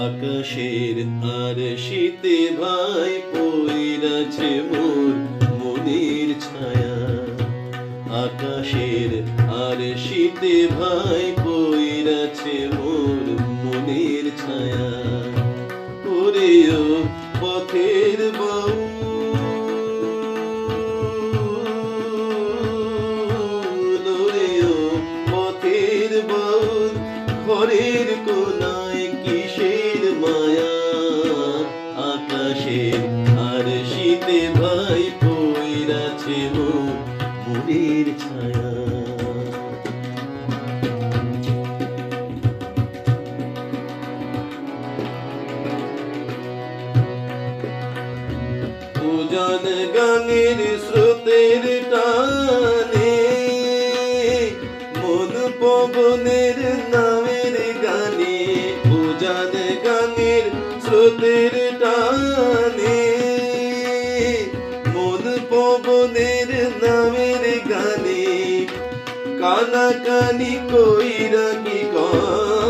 আকাশের আর শীতে ভাই পইরাছে মোর মনের ছায়া। আকাশের আর শীতে ভাই পইরাছে মোর মনের ছায়া। আর শীতে ভাই পইরাছে মোর মনের ছায়া। উজান গাঙের স্রোতের টানে, মন পবনের নামের গানে, উজান গাঙের স্রোতের পবনের নামের গানে কানাকানি কইরা কি কয়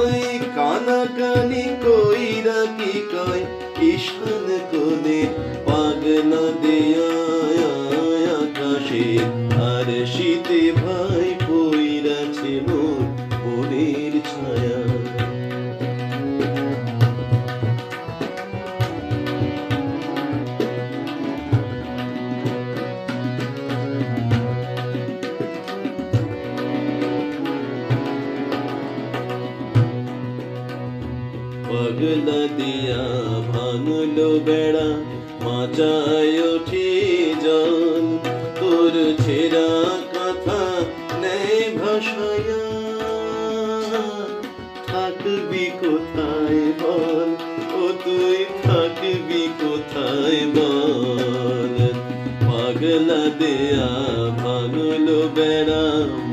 পাগলা দিয়া ভাঙলো বেড়া মাচায় ওঠে জল তোর ছেঁড়া কথা নেই ভাষায়। থাকবি কোথায় বল? ও তুই থাকবি কোথায় বল? পাগলা দেয়া ভাঙলো বেড়া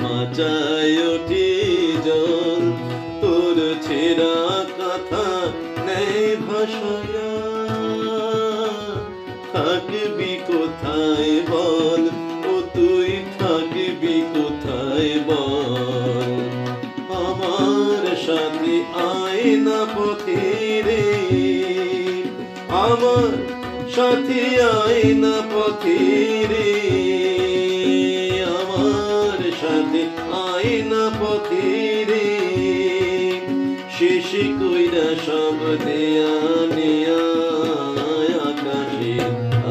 মাচায় কথা নেই ভাষায়া থাকবি কোথায় বল? ও তুই থাকবি কোথায় বল? আমার সাথে আয় না পথে রে। আমার সাথে আয় না পথে রে। আমার সাথে আয় না পথে রে। শেষ কইরা সব দেয়া নেয়া, আকাশে।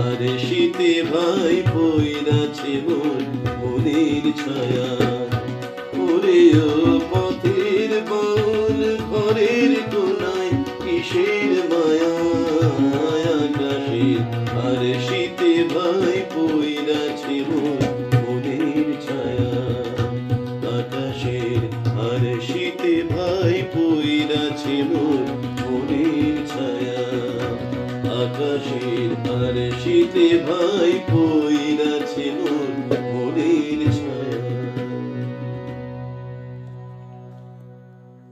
আর শীতে ভাই পইরাছে মোর মনের ছায়া। ওরে পথের বল ঘরের কোনায় কিসের মায়া, আকাশে। আর শীতে ভাই পইরাছে আকাশের আর শীতে ভাই পইরাছে।